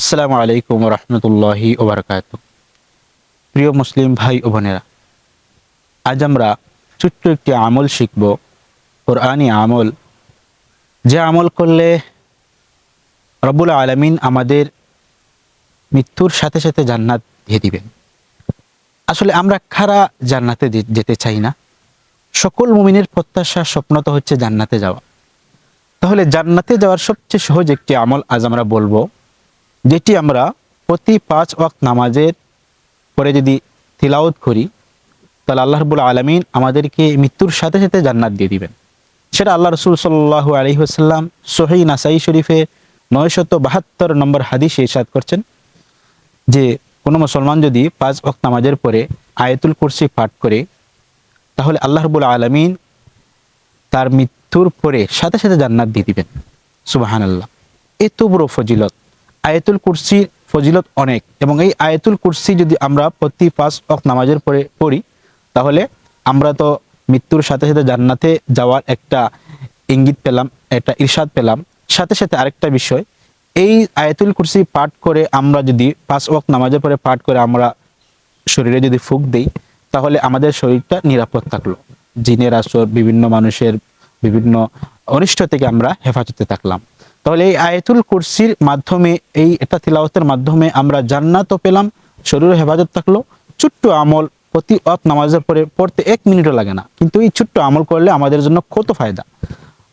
আসসালামু আলাইকুম রহমতুল্লাহি ওবরকাত প্রিয় মুসলিম ভাই ও বোনেরা, আজ আমরা ছোট্ট একটি আমল শিখব, কোরআনি আমল। যে আমল করলে রব্বুল আলমিন আমাদের মৃত্যুর সাথে সাথে জান্নাত দিয়ে দিবেন। আসলে আমরা খারা জান্নাতে যেতে চাই না? সকল মুমিনের প্রত্যাশা, স্বপ্ন তো হচ্ছে জান্নাতে যাওয়া। তাহলে জান্নাতে যাওয়ার সবচেয়ে সহজ একটি আমল আজ আমরা বলব যেটি আমরা প্রতি পাঁচ ওয়াক্ত নামাজের পরে যদি তিলাওত করি, তাহলে আল্লাহ রবুল আলমিন আমাদেরকে মৃত্যুর সাথে সাথে জান্নাত দিয়ে দিবেন। সেটা আল্লাহ রসুল সাল্লাহ আলহিহাস্লাম সোহেই নাসাই শরীফে নয়শত বাহাত্তর নম্বর হাদিসে ইরশাদ করছেন যে, কোনো মুসলমান যদি পাঁচ ওয়াক্ত নামাজের পরে আয়াতুল কুরসি পাঠ করে, তাহলে আল্লাহ রবুল আলমিন তার মৃত্যুর পরে সাথে সাথে জান্নাত দিয়ে দিবেন। সুবাহান আল্লাহ এত বড় ফজিলত। আয়াতুল কুরসির ফজিলত অনেক এবং এই আয়াতুল কুরসি যদি আমরা প্রতি পাঁচ অক নামাজের পরে পড়ি, তাহলে আমরা তো মৃত্যুর সাথে সাথে জান্নাতে যাওয়ার একটা ইঙ্গিত পেলাম, একটা ইরশাদ পেলাম। সাথে সাথে আরেকটা বিষয়, এই আয়াতুল কুরসি পাঠ করে আমরা যদি পাঁচ ওয়াক নামাজের পরে পাঠ করে আমরা শরীরে যদি ফুক দেই, তাহলে আমাদের শরীরটা নিরাপদ থাকল। জিনের আসর, বিভিন্ন মানুষের বিভিন্ন অনিষ্ট থেকে আমরা হেফাজতে থাকলাম। তাহলে এই আয়াতুল কুরসির মাধ্যমে, এই এটা তিলাওয়াতের মাধ্যমে আমরা জান্নাতও পেলাম শরীরে হেফাজত থাকল। ছোট্ট আমল প্রতি অত নামাজের পরে পড়তে এক মিনিটও লাগে না। কিন্তু এই ছোট্ট আমল করলে আমাদের জন্য কত ফায়দা?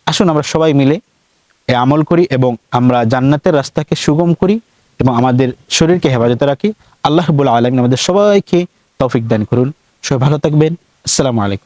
আসুন আমরা সবাই মিলে এ আমল করি এবং আমরা জান্নাতের রাস্তাকে সুগম করি এবং আমাদের শরীরকে হেফাজতে রাখি। আল্লাহ রবুল আলমিন আমাদের সবাইকে তৌফিক দান করুন। সবাই ভালো থাকবেন। আসসালামু আলাইকুম।